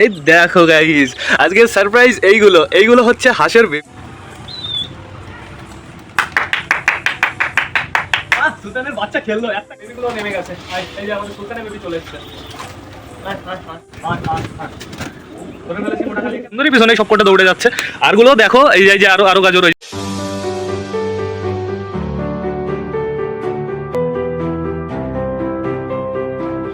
এই দেখো গাইস আজকের সারপ্রাইজ এইগুলো এইগুলো হচ্ছে হাঁসের সুলতানের বাচ্চা খেললো একটা নেমে গেছে। এই যে আমাদের সুলতানের বেবি চলে এসেছে। পিছনে সব কটা দৌড়ে যাচ্ছে। আরগুলো দেখো এই যে- এই যে আরও আরও গাজর রয়েছে।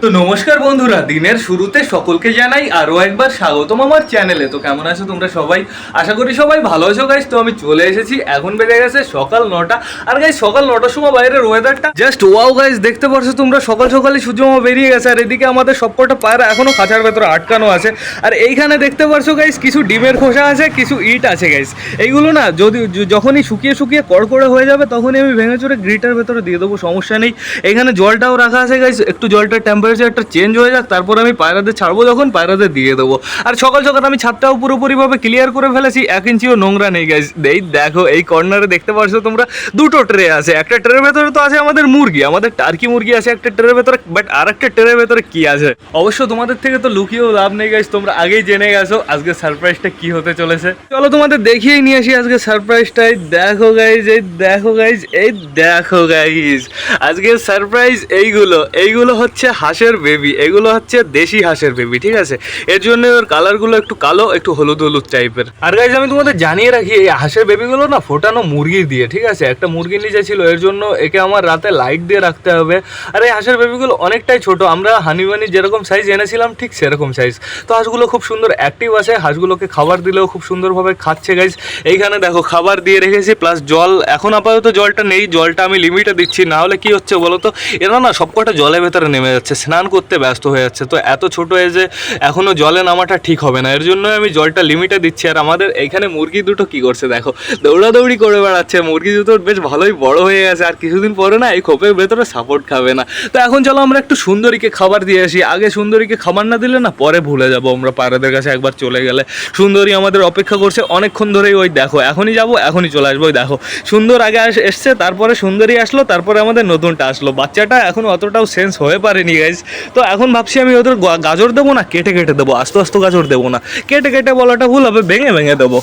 তো নমস্কার বন্ধুরা, দিনের শুরুতে সকলকে জানাই আরও একবার স্বাগতম আমার চ্যানেলে তো কেমন আছো তোমরা সবাই? আশা করি সবাই ভালো আছো গাইস তো আমি চলে এসেছি, এখন বেজে গেছে সকাল নটা। আর গাইস সকাল নটার সময় বাইরের ওয়েদারটা জাস্ট ওয়াও গাইস দেখতে পারছ তোমরা, সকাল সকালে সূর্যমা বেরিয়ে গেছে। আর এদিকে আমাদের সবকটা পায়রা এখনও খাঁচার ভেতরে আটকানো আছে। আর এইখানে দেখতে পারছ গাইস কিছু ডিমের খোসা আছে, কিছু ইট আছে গাইস এইগুলো না, যদি যখনই শুকিয়ে শুকিয়ে কড়কড়ে হয়ে যাবে, তখনই আমি ভেঙে চড়ে গ্রিটার ভেতরে দিয়ে দেবো, সমস্যা নেই। এখানে জলটাও রাখা আছে গাইস একটু জলটার টেম্পারেচারটা চেঞ্জ হয়ে যাক, তারপর আমি পায়রাদের ছাড়বো যখন, পায়রাদের দিয়ে দেবো। আর সকাল সকাল আমি ছাদটাও পুরোপুরিভাবে ক্লিয়ার করে ফেলেছি, এক ইঞ্চিও নোংরা নেই গাইস এই দেখো, এই কর্নারে দেখতে পারছ তোমরা, দুটো ট্রে আছে। একটা ট্রের ভেতরে তো আছে আমাদের মুরগি, আমাদের টার্কি মুরগি আছে একটা ট্রের ভেতরে বাট আর একটা ট্রের ভেতরে কি আছে? অবশ্য তোমাদের থেকে তো লুকিয়েও লাভ নেই গাইস তোমরা আগেই জেনে গেছো, আজকে সারপ্রাইজটা কি হতে চলেছে। চলো তোমাদের দেখিয়েই নিয়ে আসি আজকে সারপ্রাইজটাই দেখো গাইজ এই দেখো গাইজ এই দেখো গাইজ আজকে সারপ্রাইজ এইগুলো এইগুলো হচ্ছে হাঁসের বেবি এগুলো হচ্ছে দেশি হাঁসের বেবি ঠিক আছে? এর জন্য ওর কালারগুলো একটু কালো, একটু হলুদ হলুদ টাইপের আর গাইজ আমি তোমাদের জানিয়ে রাখি, এই হাঁসের বেবিগুলো না ফোটানো মুরগি দিয়ে, ঠিক আছে? একটা মুরগি নিচে ছিল, এর জন্য একে আমার রাতে লাইট দিয়ে রাখতে হবে। আর এই হাঁসের বেবিগুলো অনেকটাই ছোট, আমরা হানিবানি যেরকম সাইজ এনেছিলাম, ঠিক সেরকম সাইজ তো হাঁসগুলো খুব সুন্দর অ্যাক্টিভ আছে, হাঁসগুলোকে খাবার দিলেও খুব সুন্দরভাবে খাচ্ছে গাইজ এইখানে দেখো, খাবার দিয়ে রেখেছি প্লাস জল। এখন আপাতত জলটা নেই, জলটা আমি লিমিটে দিচ্ছি, না হলে কি হচ্ছে বলো তো এরা না সবকটা জলের ভেতরে নেমে যাচ্ছে স্নান করতে ব্যস্ত হয়ে যাচ্ছে। তো এত ছোট এজে এখনও জলে নামাটা ঠিক হবে না। এর জন্য আমি জলটা লিমিটে দিচ্ছি। আর আমাদের এইখানে মুরগি দুটো কি করছে দেখো? দৌড়াদৌড়ি করে বেড়াচ্ছে। মুরগি দুটো বেশ ভালোই বড় হয়ে গেছে। আর কিছুদিন পরে না এই খোপের ভেতরে সাপোর্ট খাবে না। তো এখন চলো আমরা একটু সুন্দরীকে খাবার দিয়ে আসি। আগে সুন্দরীকে খাবার না দিলে না পরে ভুলে যাব। আমরা পায়রাদের কাছে একবার চলে গেলে সুন্দরী আমাদের অপেক্ষা করছে। অনেকক্ষণ ধরেই ওই দেখো, এখনই যাব, এখনই চলে আসব। ওই দেখো, সুন্দর আগে এসছে, তারপরে সুন্দরী আসলো, তারপরে আমাদের নতুনটা আসলো। বাচ্চাটা এখন অতটাও সেন্স হয়ে পারেনি গাইজ তো এখন ভাবছি আমি ওদের গাজর দেবো না, কেটে কেটে দেবো, আস্তে আস্তে গাজর দেবো না। কেটে কেটে বলাটা ভুল হবে, ভেঙে ভেঙে দেবো।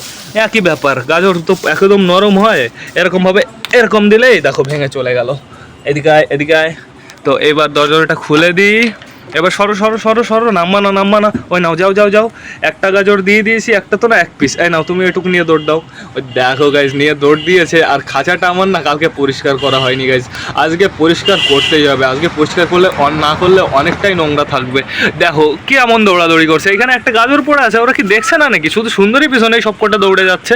একই ব্যাপার, গাজর তো একদম নরম হয় এরকমভাবে এরকম দিলেই দেখো ভেঙে চলে গেল। এদিকে এদিকায় এদিকে তো এবার দরজাটা খুলে দিই। এবার সরো সরো সরো সরো নাম্মা না নাম্মা না। ওই নাও, যাও যাও যাও। একটা গাজর দিয়ে দিয়েছি, একটা তো না, এক পিস এই নাও, তুমি এটুকু নিয়ে দৌড় দাও। ওই দেখো গাইজ নিয়ে দৌড় দিয়েছে। আর খাঁচাটা আমার না কালকে পরিষ্কার করা হয়নি গাইজ আজকে পরিষ্কার করতেই হবে। আজকে পরিষ্কার করলে না করলে অনেকটাই নোংরা থাকবে। দেখো, কি এমন দৌড়াদৌড়ি করছে। এখানে একটা গাজর পড়ে আছে, ওরা কি দেখছে না নাকি? শুধু সুন্দরী পিছনে সব কটা দৌড়ে যাচ্ছে।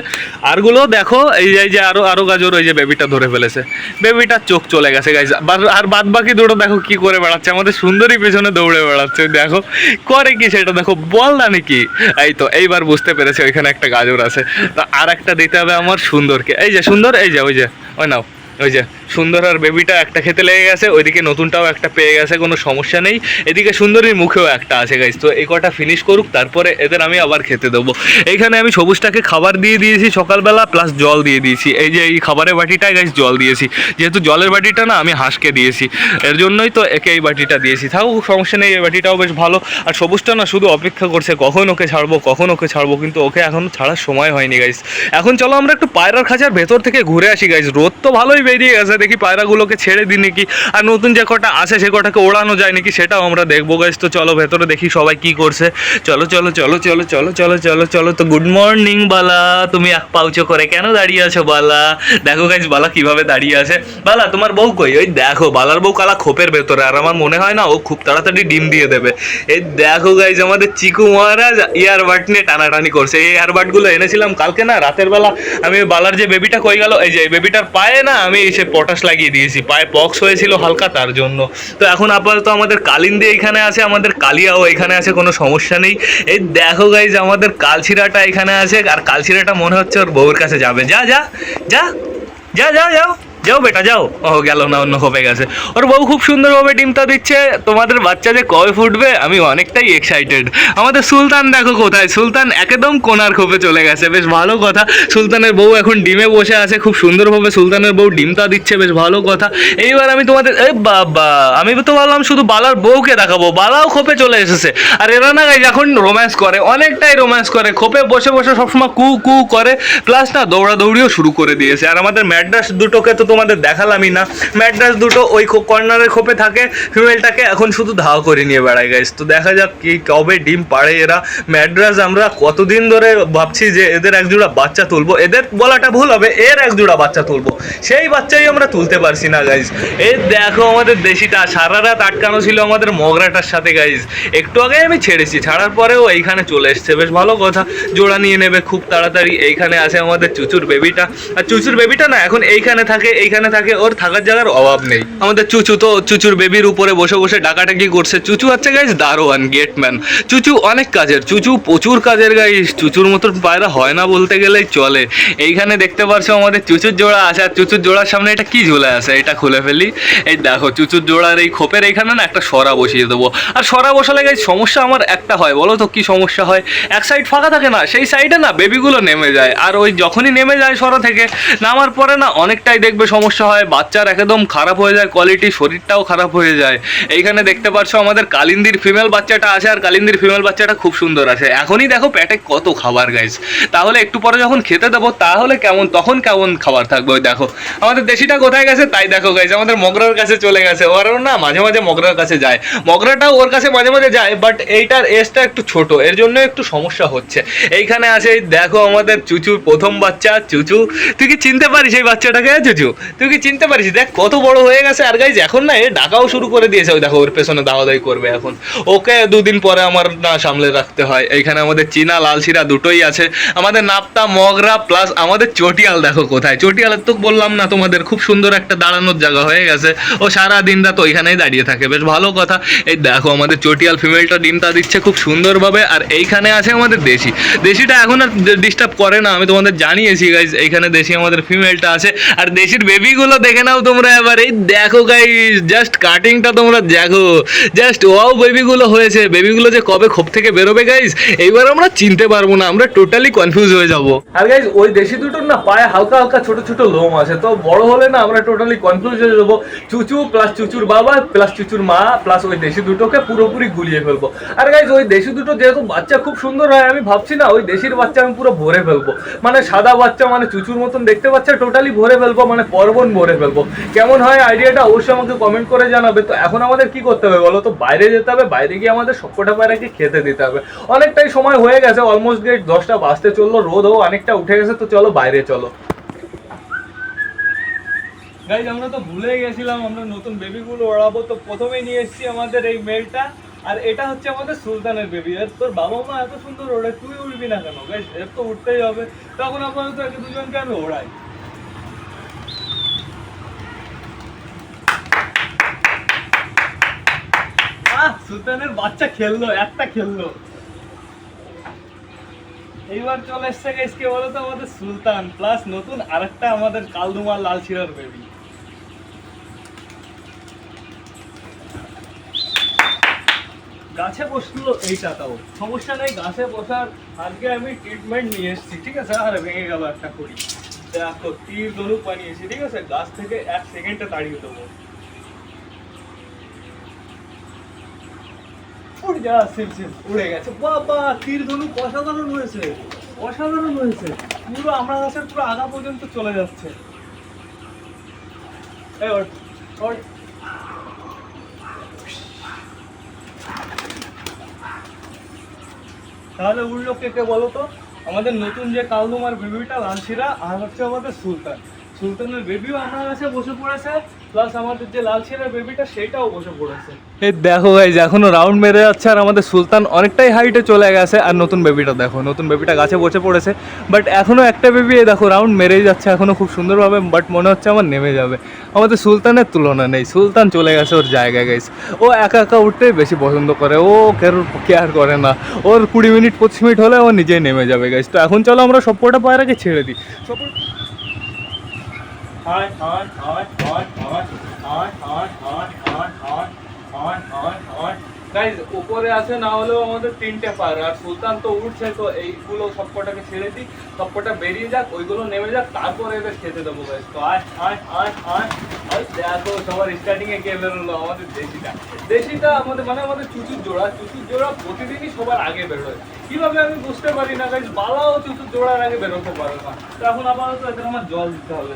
আরগুলো দেখো, এই যে এই যে আরও আরও গাজর, ওই যে বেবিটা ধরে ফেলেছে। বেবিটার চোখ চলে গেছে গাইজ আর বাদ বাকি দুটো দেখো কি করে বেড়াচ্ছে। আমাদের সুন্দরী পিছনে দৌড়ে বেড়াচ্ছে, দেখো। করে কি সেটা? দেখো, বল না নাকি? এই তো, এইবার বুঝতে পেরেছি, ওইখানে একটা গাজর আছে। তা আর একটা দিতে হবে আমার সুন্দরকে। এই যে, সুন্দর, এই যে, ওই যে, ওই নাও, ওই যে। সুন্দর আর বেবিটা একটা খেতে লেগে গেছে, ওইদিকে নতুনটাও একটা পেয়ে গেছে, কোনো সমস্যা নেই। এদিকে সুন্দরীর মুখেও একটা আছে গাইজ তো এই কটা ফিনিশ করুক, তারপরে এদের আমি আবার খেতে দেবো। এইখানে আমি সবুজটাকে খাবার দিয়ে দিয়েছি সকালবেলা প্লাস জল দিয়ে দিয়েছি। এই যে এই খাবারের বাটিটায় গাইজ জল দিয়েছি। যেহেতু জলের বাটিটা না, আমি হাঁসকে দিয়েছি। এর জন্যই তো একে এই বাটিটা দিয়েছি। থাকুক, সমস্যা নেই, এই বাটিটাও বেশ ভালো। আর সবুজটা না শুধু অপেক্ষা করছে, কখন ওকে ছাড়বো, কখন ওকে ছাড়বো, কিন্তু ওকে এখন ছাড়ার সময় হয়নি গাইজ এখন চলো আমরা একটু পায়রার খাঁচার ভেতর থেকে ঘুরে আসি গাইজ রোদ তো ভালোই বেরিয়ে গেছে দেখি পায়রাগুলোকে ছেড়ে দিই নাকি? আর নতুন যে কটা আছে সে কটাকে ওড়ানো যায় নাকি সেটাও আমরা দেখব গাইজ তো চলো ভেতরে দেখি সবাই কি করছে। চলো চলো চলো চলো চলো চলো চলো চলো। তো গুড মর্নিং বালা। তুমি এক পাউচো করে কেন দাঁড়িয়ে আছো, বালা? দেখো গাইজ বালা কীভাবে দাঁড়িয়ে আছে। বালা, তোমার বউ কই? ওই দেখো, বালার বউ কালা খোপের ভেতরে। আর আমার মনে হয় না, ও খুব তাড়াতাড়ি ডিম দিয়ে দেবে। এই দেখো গাইজ আমাদের চিকু মহারাজ ইয়ারবাড নিয়ে টানাটানি করছে। এই ইয়ারবাডগুলো এনেছিলাম কালকে না, রাতের বেলা আমি বালার যে বেবিটা কই গেল? এই যে বেবিটার পায়ে না আমি এসে পটাশ লাগিয়ে দিয়েছি। পায়ে পক্স হয়েছিল হালকা তার জন্য। তো এখন আপাতত আমাদের কালিন্দি এখানে আছে, আমাদের কালিয়াও এখানে আছে, কোনো সমস্যা নেই। এই দেখো গাইজ আমাদের কালছিরাটা এখানে আছে, আর কালছিরাটা মনে হচ্ছে ওর বউর কাছে যাবে। যা যা যা যা যা, যাও। যাও বেটা, যাও। ও, গেল না, অন্য খোপে গেছে। ওর বউ খুব সুন্দরভাবে ডিমটা দিচ্ছে। তোমাদের বাচ্চা যে কবে ফুটবে, আমি অনেকটাই এক্সাইটেড আমাদের সুলতান দেখো কোথায়? সুলতান একদম কোনার খোপে চলে গেছে। বেশ ভালো কথা। সুলতানের বউ এখন ডিমে বসে আছে। খুব সুন্দরভাবে সুলতানের বউ ডিমটা দিচ্ছে। বেশ ভালো কথা। এইবার আমি তোমাদের এই বাবা, আমি তো ভাবলাম শুধু বালার বউকে দেখাবো। বালাও খোপে চলে এসেছে। আর এরা না এখন রোম্যান্স করে। অনেকটাই রোম্যান্স করে। খোপে বসে বসে সবসময় কু কু করে। প্লাস না দৌড়াদৌড়িও শুরু করে দিয়েছে। আর আমাদের ম্যাড্রাস দুটোকে তো তোমাদের দেখালামই না। ম্যাড্রাস দুটো ওই কর্নারের খোপে থাকে। ফিমেলটাকে এখন শুধু ধাওয়া করে নিয়ে বেড়ায় গাইজ তো দেখা যাক কি কবে ডিম পাড়ে এরা। ম্যাড্রাস আমরা কতদিন ধরে ভাবছি যে এদের এক জোড়া বাচ্চা তুলবো। এদের বলাটা ভুল হবে, এর এক জোড়া বাচ্চা তুলবো। সেই বাচ্চাই আমরা তুলতে পারছি না গাইজ এই দেখো আমাদের দেশিটা, সারা রাত আটকানো ছিল আমাদের মগরাটার সাথে গাইজ একটু আগে আমি ছেড়েছি, ছাড়ার পরেও এইখানে চলে এসছে। বেশ ভালো কথা, জোড়া নিয়ে নেবে খুব তাড়াতাড়ি। এইখানে আছে আমাদের চুচুর বেবিটা আর চুচুর বেবিটা না, এখন এইখানে থাকে এইখানে থাকে, ওর থাকার জায়গার অভাব নেই। আমাদের চুচু তো, চুচুর বেবির উপরে বসে বসে ডাকাটাকি করছে। চুচু হচ্ছে গাইজ দারোয়ান গেটম্যান চুচু অনেক কাজের, চুচু প্রচুর কাজের গাইজ চুচুর মতন পায়রা হয় না বলতে গেলেই চলে। এইখানে দেখতে পারছ আমাদের চুচুর জোড়া আছে, আর চুচুর জোড়ার সামনে এটা কি ঝুলে আছে, এটা খুলে ফেলি। এই দেখো, চুচুর জোড়ার এই খোপের এইখানে না একটা সরা বসিয়ে দেবো। আর সরা বসালে গাইজ সমস্যা আমার একটা হয়, বলো তো কি সমস্যা হয়? এক সাইড ফাঁকা থাকে না, সেই সাইডে না বেবিগুলো নেমে যায়। আর ওই যখনই নেমে যায় সরা থেকে, নামার পরে না অনেকটাই দেখবে সমস্যা হয়, বাচ্চার একদম খারাপ হয়ে যায় কোয়ালিটি শরীরটাও খারাপ হয়ে যায়। এইখানে দেখতে পাচ্ছ আমাদের কালিন্দির ফিমেল বাচ্চাটা আছে আর কালিন্দির ফিমেল বাচ্চাটা খুব সুন্দর আছে। এখনই দেখো প্যাটে কত খাবার গাইজ তাহলে একটু পরে যখন খেতে দেবো, তাহলে কেমন, তখন কেমন খাবার থাকবে ওই দেখো। আমাদের দেশিটা কোথায় গেছে, তাই দেখো গাইজ আমাদের মগরার কাছে চলে গেছে। ওরাও না মাঝে মাঝে মগরার কাছে যায়। মগরাটাও ওর কাছে মাঝে মাঝে যায় বাট এইটার এজটা একটু ছোট। এর জন্য একটু সমস্যা হচ্ছে। এইখানে আছে, দেখো আমাদের চুচুর প্রথম বাচ্চা, চুচু। তুই কি চিনতে পারিস এই বাচ্চাটাকে, চুচু? তুই কি চিনতে পারিস? দেখ, কত বড় হয়ে গেছে। আর গাইজ এখন না এ ডাকাও শুরু করে দিয়েছে। ওই দেখো, ওর পেছনে দাওয়া দাওয়ি করবে এখন। ওকে দুদিন পরে আমার না সামলে রাখতে হয়। এইখানে আমাদের চীনা, লালশিরা দুটোই আছে। আমাদের নাপ্তা, মগরা প্লাস আমাদের চটিয়াল দেখো কোথায়। চটিয়ালের তো বললাম না তোমাদের, খুব সুন্দর একটা দাঁড়ানোর জায়গা হয়ে গেছে। ও সারা দিন রাত ওইখানেই দাঁড়িয়ে থাকে। বেশ ভালো কথা। এই দেখো, আমাদের চটিয়াল ফিমেলটা ডিমটা দিচ্ছে খুব সুন্দরভাবে। আর এইখানে আছে আমাদের দেশি। দেশিটা এখন আর ডিস্টার্ব করে না। আমি তোমাদের জানিয়েছি গাইজ এইখানে দেশি আমাদের ফিমেলটা আছে। আর দেশির বেবিগুলো দেখে নাও তোমরা এবার। এই দেখো গাইজ জাস্ট কাটিংটা তোমরা দেখো। জাস্ট ওয়াও বেবিগুলো হয়েছে। বেবিগুলো যে কবে খোপ থেকে বেরোবে গাইজ এইবার আমরা চিনতে পারব না। আমরা টোটালি কনফিউজ হয়ে যাব। আর গাইজ ওই দেশি দুটোর না পায়ে হালকা হালকা ছোট ছোট লোম আছে। তো বড় হলে না আমরা টোটালি কনফিউজ হয়ে যাব। চুচু প্লাস চুচুর বাবা প্লাস চুচুর মা প্লাস ওই দেশি দুটোকে পুরোপুরি গুলিয়ে ফেলব। আর গাইজ ওই দেশি দুটো যেহেতু বাচ্চা খুব সুন্দর হয়, আমি ভাবছি না ওই দেশির বাচ্চা আমি পুরো ভরে ফেলব। মানে সাদা বাচ্চা মানে চুচুর মতন দেখতে বাচ্চা টোটালি ভরে ফেলব। মানে পর্বন ভরে ফেলব। কেমন হয় আইডিয়াটা অবশ্যই আমাকে কমেন্ট করে জানাবে। তো এখন আমাদের কি করতে হবে বলো তো? বাইরে যেতে হবে, বাইরে গিয়ে আমাদের সবকটা পায়রাকে খেতে দিতে হবে। অনেকটাই সময় হয়ে গেছে অলমোস্ট গেট দশটা বাজতে চলল রোদও অনেকটা উঠে গেছে, তো চলো বাইরে চলো। গাইজ আমরা তো ভুলে গেছিলাম, আমরা নতুন বেবিগুলো ওড়াবো, তো প্রথমেই নিয়ে এসেছি আমাদের এই মেলটা আর এটা হচ্ছে আমাদের সুলতানের বেবি এর তোর বাবা মা এত সুন্দর ওড়ে, তুই উড়বি না কেন? গাইজ এর তো উঠতেই হবে। তখন আপাতত একে দুজনকে আমি ওড়াই। সুলতানের বাচ্চা খেললো, একটা খেললো। এইবার চলে এসছে গাইস কে বলো তো আমাদের সুলতান প্লাস নতুন আরেকটা আমাদের কালদুমার লাল শিরার বেবি গাছে বসল এইটা তাও। সমস্যা নেই, গাছে বসার। আজকে আমি ট্রিটমেন্ট নিয়ে এসেছি, ঠিক আছে? আর ভেঙে গেল একটা করি দেখো, তীর ধনুক বানিয়েছি, ঠিক আছে? গাছ থেকে এক সেকেন্ডে তাড়িয়ে দেবো। যা উড়ে গেছে। বাবা তীর ধনুক অসাধারণ হয়েছে। অসাধারণ হয়েছে। পুরো আমরা গাছের পুরো আগা পর্যন্ত চলে যাচ্ছে। তাহলে উড়লো কে কে বলো তো? আমাদের নতুন যে কালদুমার বেবিটা লালশিরা আর হচ্ছে আমাদের সুলতান। সুলতানের বেবিও আমার কাছে বসে পড়েছে প্লাস আমাদের যে লালশিরার বেবিটা সেটাও বসে পড়েছে। এই দেখো গাইজ এখনও রাউন্ড মেরে যাচ্ছে আর আমাদের সুলতান অনেকটাই হাইটে চলে গেছে আর নতুন বেবিটা দেখো, নতুন বেবিটা গাছে বসে পড়েছে। বাট এখনও একটা বেবি দেখো রাউন্ড মেরেই যাচ্ছে এখনও খুব সুন্দরভাবে বাট মনে হচ্ছে আমার নেমে যাবে। আমাদের সুলতানের তুলনা নেই, সুলতান চলে গেছে ওর জায়গায় গাইজ ও একা একা উঠতেই বেশি পছন্দ করে, ও কারোর কেয়ার করে না। ওর কুড়ি মিনিট পঁচিশ মিনিট হলে ও নিজেই নেমে যাবে গাইজ তো এখন চলো আমরা সব পায়রাকে ছেড়ে দিই। সব আয় আয় আয় আয় আয় আয় আয় আয় আয় আয় আয় আয় আয় গাইজ উপরে আছে না হলেও আমাদের তিনটে পার আর সুলতান তো উঠছে তো এইগুলো সবকটাকে ছেড়ে দিই সবকটা বেরিয়ে যাক ওইগুলো নেমে যাক তারপরে এদের খেতে দেবো গাইজ তো আয় আয় আয় আয় আয় দেখো সবার স্টার্টিং এ কে বেরোলো আমাদের দেশিটা দেশিটা আমাদের মানে আমাদের চুচুর জোড়া চুচুর জোড়া প্রতিদিনই সবার আগে বেরোয় কীভাবে আমি বুঝতে পারি না গাইজ বালাও চুচুর জোড়ার আগে বেরোতে পারে না তো এখন আপাতত এদের আমার জল দিতে হবে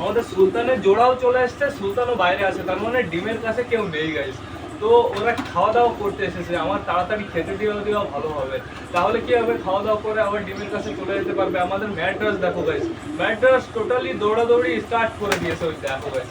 আমাদের সুলতানের জোড়াও চলে এসছে, সুলতানও বাইরে আছে, তার মানে ডিমের কাছে কেউ নেই গাইস তো ওরা খাওয়া দাওয়া করতে এসেছে, আমার তাড়াতাড়ি খেতে দেওয়া দেওয়া ভালো হবে। তাহলে কি হবে? খাওয়া দাওয়া করে আবার ডিমের কাছে চলে যেতে পারবে। আমাদের ম্যাড্রাস, দেখো গাইস ম্যাড্রাস টোটালি দৌড়াদৌড়ি স্টার্ট করে দিয়েছে ওই, দেখো গাইস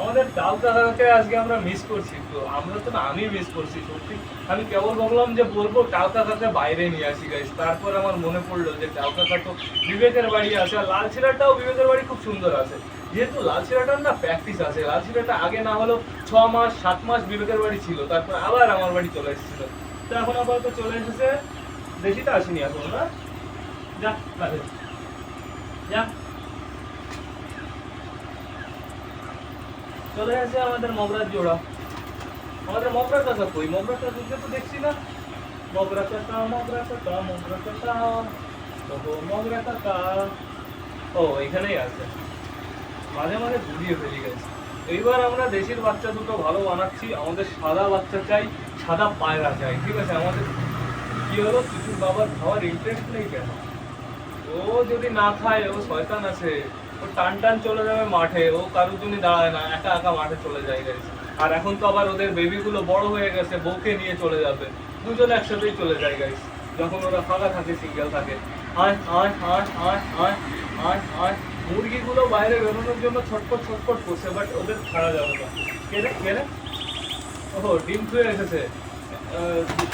আমাদের ডাল কাকাকে আজকে আমরা মিস করছি। তো আমরা তো না, আমি মিস করছি, সত্যি। আমি কেবল ভাবলাম যে বলব ডাল কাকাকে বাইরে নিয়ে আসি গাইস তারপর আমার মনে পড়ল যে ডাল কাকা তো বিবেকের বাড়ি আছে, আর লাল ছিলাটাও বিবেকের বাড়ি খুব সুন্দর আছে। যেহেতু লাল ছিলাটার না প্র্যাকটিস আছে, লাল ছিলাটা আগে না হলেও ছ মাস, সাত মাস বিবেকের বাড়ি ছিল, তারপর আবার আমার বাড়ি চলে এসেছিল। তো এখন আপাতত চলে এসেছে দেশিটা আসেনি এখন না যা যা। চলে আসে আমাদের মগরার জোড়া। আমাদের মগরা কাকা কই? মগরা কাকাকে তো দেখছি না। মগরা কাকা মগরা কাকা মগরা কাকা ওহো, মগরা কাকা ও, এখানেই আছে। মাঝে মাঝে ঘুরিয়ে ফেলি গেছে এইবার আমরা দেশির বাচ্চা দুটো ভালো বানাচ্ছি। আমাদের সাদা বাচ্চা চাই, সাদা পায়রা চাই, ঠিক আছে? আমাদের কি হলো? কিছু বাবার খাওয়ার ইন্টারেস্ট নেই কেন? ও যদি না খায়, ও শয়তান আছে। ও টান টান চলে যাবে মাঠে, ও কারোর জন্য দাঁড়ায় না, একা একা মাঠে চলে যায় গাইস আর এখন তো আবার ওদের বেবিগুলো বড় হয়ে গেছে, বউকে নিয়ে চলে যাবে। দুজন একসাথেই চলে যায় গাইস যখন ওরা ফাঁকা থাকে সিঙ্গেল থাকে। আয় আয় আয় আয় আয় আয় আয় মুরগিগুলো বাইরে বেরোনোর জন্য ছটপট ছটপট করছে বাট ওদের ছাড়া যাবে না। কেনে কেনে ওহো, ডিম থুয়ে এসেছে।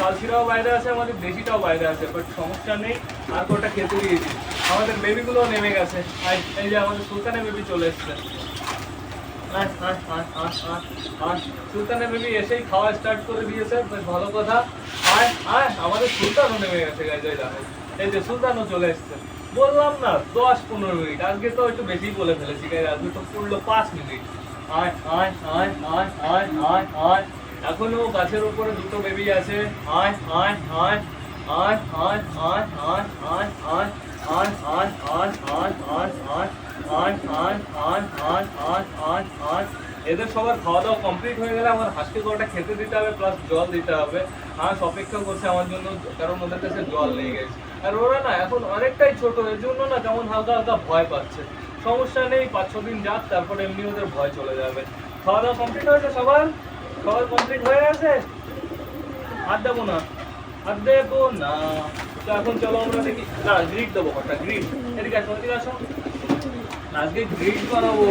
কালচিরাও বাইরে আছে, আমাদের দেশিটাও বাইরে আছে বাট সমস্যা নেই, আর কোটা খেতে দিয়েছি। আমাদের বেবিগুলো নেমে গেছে এই যে আমাদের সুলতানের বেবি চলে এসছে। সুলতানের বেবি এসেই খাওয়া স্টার্ট করে দিয়েছে বেশ ভালো কথা আয় আয় আমাদের সুলতানও নেমে গেছে এই যে সুলতানও চলে এসছে বললাম না দশ পনেরো মিনিট আজকে তো একটু বেশি বলে ফেলেছি গাইজ আজকে তো পড়ল পাঁচ মিনিট আয় আয় আয় আয় আয় আয় আয় এখনও গাছের উপরে দুটো বেবি আছে আয় আয় আয় আয় আয় আয় আয় আয় আয় আয় আয় আয় আয় আয় আয় আয় আয় আয় আয় আয় আয় আয় এদের সবার খাওয়া দাওয়া কমপ্লিট হয়ে গেলে আমার হাঁসকে কটা খেতে দিতে হবে প্লাস জল দিতে হবে হাঁস অপেক্ষা করছে আমার জন্য কারণ ওদের কাছে জল নেই গেছে আর ওরা না এখন অনেকটাই ছোট এর জন্য না যেমন হালকা হালকা ভয় পাচ্ছে সমস্যা নেই পাঁচ ছ দিন যাক তারপরে এমনি ওদের ভয় চলে যাবে খাওয়া দাওয়া কমপ্লিট হয়েছে সবার সবার কমপ্লিট হয়ে গেছে হাত দেবো না হাত দেবো না তো এখন চলো আমরা দেখি। না গ্রিড দেবো কটা গ্রিড এদিকে আসো এদিকে আসো। আজকে গ্রিড বানাবো।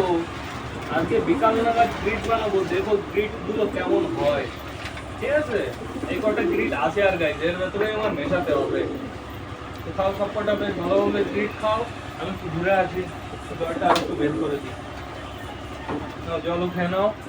আজকে বিকাল নাগাদ গ্রিড বানাবো। দেখো গ্রিডগুলো কেমন হয়। ঠিক আছে? এই কটা গ্রিড আছে আর গাইজ এর ভেতরে আমার মেশাতে হবে। তো খাও, সব কটা বেশ ভালোভাবে গ্রিড খাও। আমি একটু ঘুরে আছি জলটা আর একটু বের করে দিই নাও, জলও খেয়ে নাও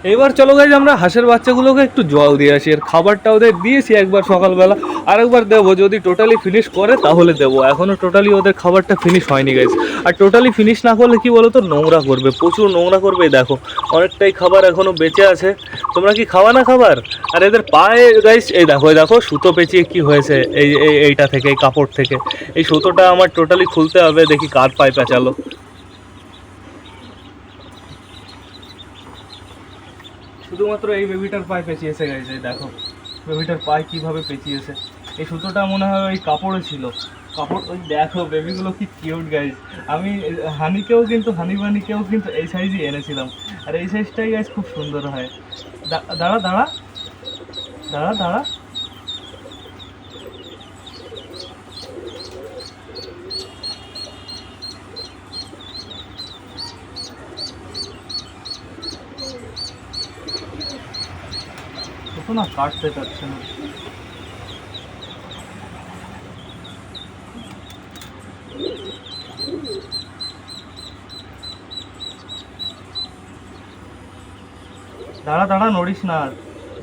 এবার চলো গাইজ আমরা হাঁসের বাচ্চাগুলোকে একটু জল দিয়ে আসি। আর খাবারটা ওদের দিয়েছি একবার সকালবেলা। আরেকবার দেবো, যদি টোটালি ফিনিশ করে, তাহলে দেবো। এখনও টোটালি ওদের খাবারটা ফিনিশ হয়নি গাইজ আর টোটালি ফিনিশ না করলে কি বলো তো নোংরা করবে, প্রচুর নোংরা করবে দেখো। অনেকটাই খাবার এখনও বেঁচে আছে। তোমরা কি খাওয়া না খাবার? আর এদের পায়ে গাইজ এই দেখো এই দেখো, সুতো পেঁচিয়ে কি হয়েছে, এই- এইটা থেকে, এই কাপড় থেকে। এই সুতোটা আমার টোটালি খুলতে হবে, দেখি কার পায়ে পেঁচালো। শুধুমাত্র এই বেবিটার পায়ে পেঁচিয়েছে গাইছে দেখো। বেবিটার পায়ে কীভাবে পেঁচিয়েছে। এই সুতোটা মনে হয় ওই কাপড়ে ছিল। কাপড়, ওই দেখো, বেবিগুলো কি কিউট গাইজ আমি, হানিকেও কিন্তু, হানি বানিকেও কিন্তু এই সাইজই এনেছিলাম। আর এই সাইজটাই গাইজ খুব সুন্দর হয়। দাঁড়া দাঁড়া। দাঁড়া দাঁড়া। তো না কাটতে চাচ্ছে না। দাঁড়া দাঁড়া, নড়িস না। আর।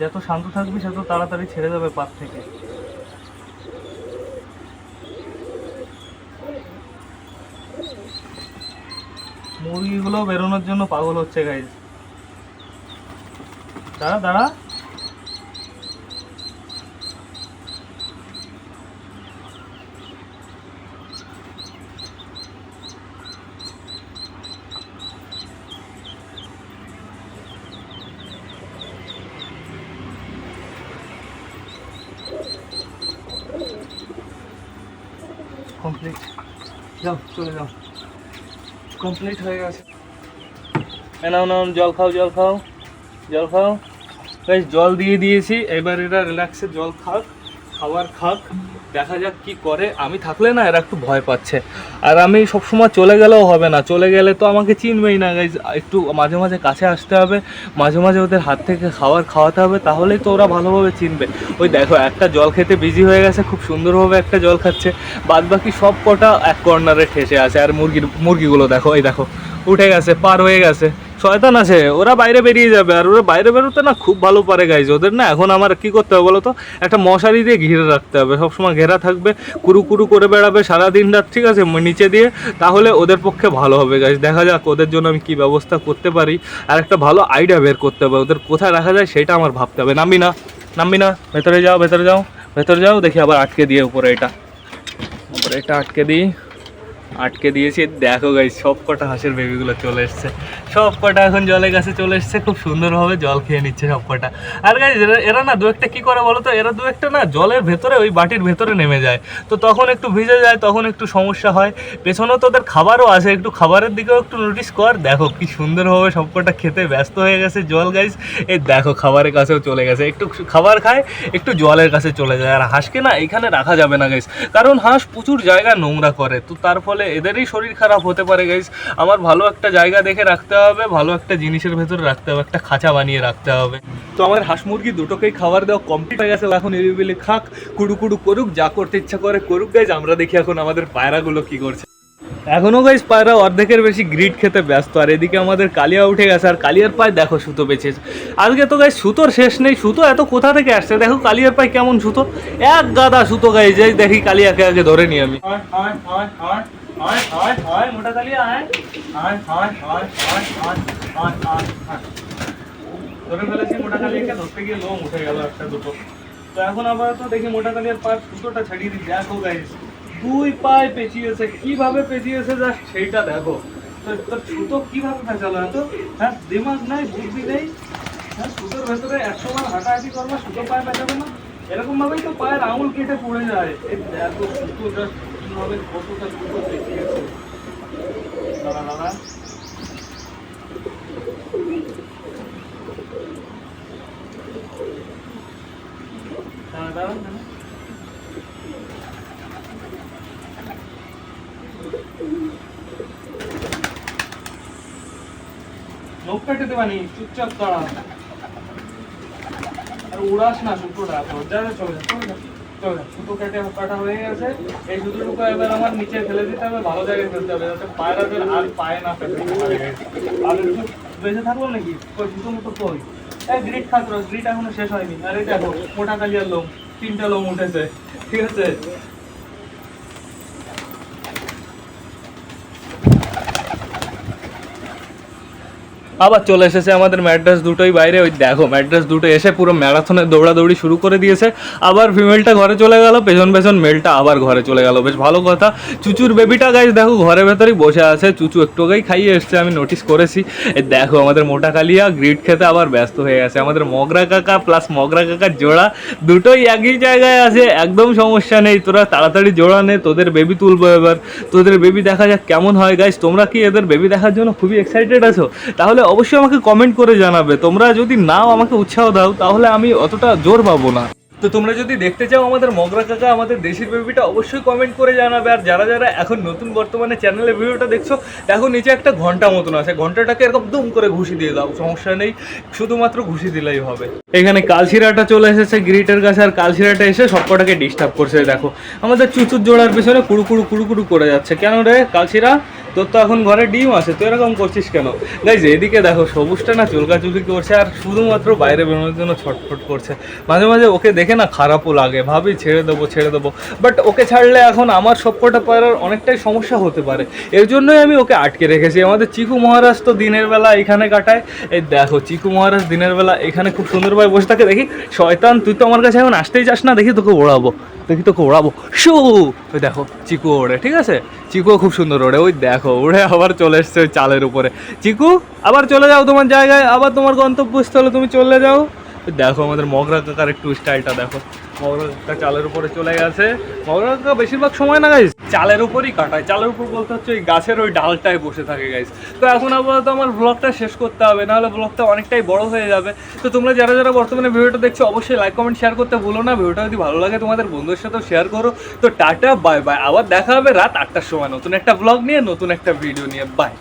যত শান্ত থাকবি, তত তাড়াতাড়ি ছেড়ে যাবে পাত থেকে। মুরগিগুলো বেরোনোর জন্য পাগল হচ্ছে গাইজ দাঁড়া দাঁড়া কমপ্লিট চলে যাও কমপ্লিট হয়ে গেছে। নাও নাও, জল খাও জল খাও জল খাও। গাইস জল দিয়ে দিয়েছি। এবার এরা রিল্যাক্সে জল খাক, খাবার খাক। দেখা যাক কি করে। আমি থাকলে না এরা একটু ভয় পাচ্ছে। আর আমি সবসময় চলে গেলেও হবে না। চলে গেলে তো আমাকে চিনবেই না গাইজ একটু মাঝে মাঝে কাছে আসতে হবে। মাঝে মাঝে ওদের হাত থেকে খাবার খাওয়াতে হবে। তাহলেই তো ওরা ভালোভাবে চিনবে। ওই দেখো, একটা জল খেতে বিজি হয়ে গেছে। খুব সুন্দরভাবে একটা জল খাচ্ছে। বাদ বাকি সব কটা এক কর্নারে ঠেসে আছে। আর মুরগির মুরগিগুলো দেখো, এই দেখো। উঠে গেছে, পার হয়ে গেছে। শয়তান আছে, ওরা বাইরে বেরিয়ে যাবে, আর ওরা বাইরে বেরোতে না খুব ভালো পারে গাইজ ওদের না এখন আমার কি করতে হবে বলো তো একটা মশারি দিয়ে ঘিরে রাখতে হবে। সবসময় ঘেরা থাকবে, কুরু কুরু করে বেড়াবে সারাদিন রাত, ঠিক আছে? নিচে দিয়ে, তাহলে ওদের পক্ষে ভালো হবে গাইজ দেখা যাক ওদের জন্য আমি কি ব্যবস্থা করতে পারি। আর একটা ভালো আইডিয়া বের করতে হবে, ওদের কোথায় রাখা যায় সেটা আমার ভাবতে হবে। নামবি না নামবি না। ভেতরে যাও ভেতরে যাও ভেতরে যাও। দেখি আবার আটকে দিয়ে উপরে এটা। উপরে এটা আটকে দিই। আটকে দিয়েছি। দেখো গাই সব কটা হাঁসের বেবিগুলো চলে এসছে। সব কটা এখন জলের কাছে চলে এসছে। খুব সুন্দরভাবে জল খেয়ে নিচ্ছে সব কটা আর গাই এরা না দু একটা কী করে বলো তো? এরা দু একটা না জলের ভেতরে, ওই বাটির ভেতরে নেমে যায়। তো তখন একটু ভিজে যায়, তখন একটু সমস্যা হয়। পেছনেও তোদের খাবারও আছে। একটু খাবারের দিকেও একটু নোটিস কর। দেখো কি সুন্দরভাবে সব কটা খেতে ব্যস্ত হয়ে গেছে জল গাইস এই দেখো খাবারের কাছেও চলে গেছে। একটু খাবার খায়, একটু জলের কাছে চলে যায়। আর হাঁসকে না এখানে রাখা যাবে না গাইস কারণ হাঁস প্রচুর জায়গা নোংরা করে। তো তার ফলে এদেরই শরীর খারাপ হতে পারে গাইস আমার ভালো একটা জায়গা দেখে রাখতে হবে, ভালো একটা জিনিসের ভেতরে রাখতে হবে, একটা খাঁচা বানিয়ে রাখতে হবে। তো আমার হাঁস মুরগি দুটোকেই খাবার দেওয়া কমপ্লিট হয়ে গেছে। এখন এলিবিলি খাক, কুড়ু কুড়ু করুক, যা করতে ইচ্ছা করে করুক গাইজ আমরা দেখি এখন আমাদের পায়রাগুলো কি করছে। এখনও গাইজ পায়রা অর্ধেকের বেশি গ্রিড খেতে ব্যস্ত, আর এদিকে আমাদের কালিয়া উঠে গেছে। আর কালিয়ার পায়ে দেখো সুতো বেঁচেছে আজকে তো গাইজ সুতোর শেষ নেই। সুতো এত কোথা থেকে আসছে? দেখো কালিয়ার পায়ে কেমন সুতো। এক গাদা সুতো গাইজ যাই দেখি কালিয়াকে আগে ধরে নি আমি। মোটা কালিয়া আয় আয় আয় আয় আয় আয় আয় আয় আয় ধরে ফেলেছি মোটা কালিয়াকে ধরতে গিয়ে লোম উঠে গেল একটা দুটো তো এখন আপাতত দেখি মোটা কালিয়ার পায়ের সুতোটা ছাড়িয়ে দিই। দেখো গাইজ দুই পায়ে পেঁচিয়েছে কীভাবে পেঁচিয়েছে জাস্ট সেইটা দেখো। তো- তোর সুতো কীভাবে পেঁচালো এত? হ্যাঁ দিমাগ নাই, বুদ্ধি নেই। হ্যাঁ সুতোর ভেতরে একশো বার হাঁটাহাঁটি করবা, সুতো পায়ে পেঁচাবে না। এরকম ভাবেই তো পায়ের আঙুল কেটে পড়ে যায়। এই দেখো সুতো জাস্ট নলেজ কতটা দুটো ঠিক আছে দাঁড়া। দাঁড়া দাঁড়া চুপচাপ দাঁড়া। আর উড়াস না, শুক্রটা। দরজাটা চলে কেটে হয়ে গেছে। এই এবার আমার নিচে ফেলে দিতে হবে, ভালো জায়গায় ফেলতে হবে পায়ে না ফেলে। আর বেঁচে থাকব নাকি? মতো এই এখনও শেষ হয়নি। লোম, তিনটা লোম উঠেছে, ঠিক আছে? আবার চলে এসেছে আমাদের ম্যাড্রাস দুটোই বাইরে, ওই দেখো ম্যাড্রাস দুটো এসে পুরো ম্যারাথনে দৌড়াদৌড়ি শুরু করে দিয়েছে। আবার ফিমেলটা ঘরে চলে গেল, পেছন পেছন মেলটা আবার ঘরে চলে গেল। বেশ ভালো কথা। চুচুর বেবিটা গাইজ দেখো ঘরের ভেতরেই বসে আছে। চুচু একটু আগেই খাইয়ে এসছে, আমি নোটিস করেছি। দেখো, আমাদের মোটা কালিয়া গ্রিড খেতে আবার ব্যস্ত হয়ে গেছে। আমাদের মগরা কাকা প্লাস মগরা কাকার জোড়া দুটোই একই জায়গায় আছে, একদম সমস্যা নেই। তোরা তাড়াতাড়ি জোড়া নে, তোদের বেবি তুলবো এবার। তোদের বেবি দেখা যাক কেমন হয় গাইজ তোমরা কি এদের বেবি দেখার জন্য খুবই এক্সাইটেড আছো? তাহলে অবশ্যই আমাকে কমেন্ট করে জানাবে। তোমরা যদি নাও আমাকে উৎসাহ দাও, তাহলে আমি অতটা জোর পাবো না। তো তোমরা যদি দেখতে চাও আমাদের মগরা কাকা, আমাদের দেশের বেবিটা অবশ্যই কমেন্ট করে জানাবে। আর যারা যারা এখন নতুন বর্তমানে চ্যানেলে ভিডিওটা দেখছ, দেখো নিচে একটা ঘণ্টা মতন আছে। ঘন্টাটাকে এরকম দুম করে ঘুষি দিয়ে দাও, সমস্যা নেই। শুধুমাত্র ঘুষি দিলেই হবে। এখানে কালশিরাটা চলে এসেছে গ্রিটের কাছে, আর কালশিরাটা এসে সবকটাকে ডিস্টার্ব করছে, দেখো। আমাদের চুচুর জোড়ার পিছনে কুড়ু কুড়ু কুড়ু কুড়ু করে যাচ্ছে। কেন রে, কালশিরা? তোর তো এখন ঘরে ডিম আছে, তুই এরকম করছিস কেন? গাইজ এদিকে দেখো, সবুজটা না চুলকাচুলি করছে আর শুধুমাত্র বাইরে বেরোনোর জন্য ছটফট করছে। মাঝে মাঝে ওকে দেখে না খারাপও লাগে, ভাবি ছেড়ে দেবো ছেড়ে দেবো। বাট ওকে ছাড়লে এখন আমার সবকটা পাড়ার অনেকটাই সমস্যা হতে পারে। এর জন্যই আমি ওকে আটকে রেখেছি। আমাদের চিকু মহারাজ তো দিনের বেলা এখানে কাটায়। এই দেখো, চিকু মহারাজ দিনের বেলা এখানে খুব সুন্দরভাবে বসে থাকে। দেখি, শয়তান, তুই তো আমার কাছে এখন আসতেই চাস না, দেখি তোকে ওড়াবো। দেখি তো ওড়াবো। শু! ওই দেখো, চিকু ওড়ে, ঠিক আছে? চিকু খুব সুন্দর ওড়ে, ওই দেখো ওড়ে আবার চলে এসছে ওই চালের উপরে। চিকু, আবার চলে যাও তোমার জায়গায়, আবার তোমার গন্তব্যস্থলে তুমি চলে যাও। দেখো আমাদের মগরা কাকার একটু স্টাইলটা দেখো। মগরা চালের উপরে চলে গেছে। মগরা বেশিরভাগ সময় না গাইজ চালের উপরই কাটায়। চালের উপর বলতে হচ্ছে ওই গাছের ওই ডালটায় বসে থাকে গাইজ তো এখন আপাতত আমার ব্লগটা শেষ করতে হবে, নাহলে ব্লগটা অনেকটাই বড় হয়ে যাবে। তো তোমরা যারা যারা বর্তমানে ভিডিওটা দেখছ, অবশ্যই লাইক কমেন্ট শেয়ার করতে ভুলো না। ভিডিওটা যদি ভালো লাগে, তোমাদের বন্ধুদের সাথেও শেয়ার করো। তো টাটা বাই বাই আবার দেখা হবে রাত আটটার সময় নতুন একটা ব্লগ নিয়ে, নতুন একটা ভিডিও নিয়ে। বাই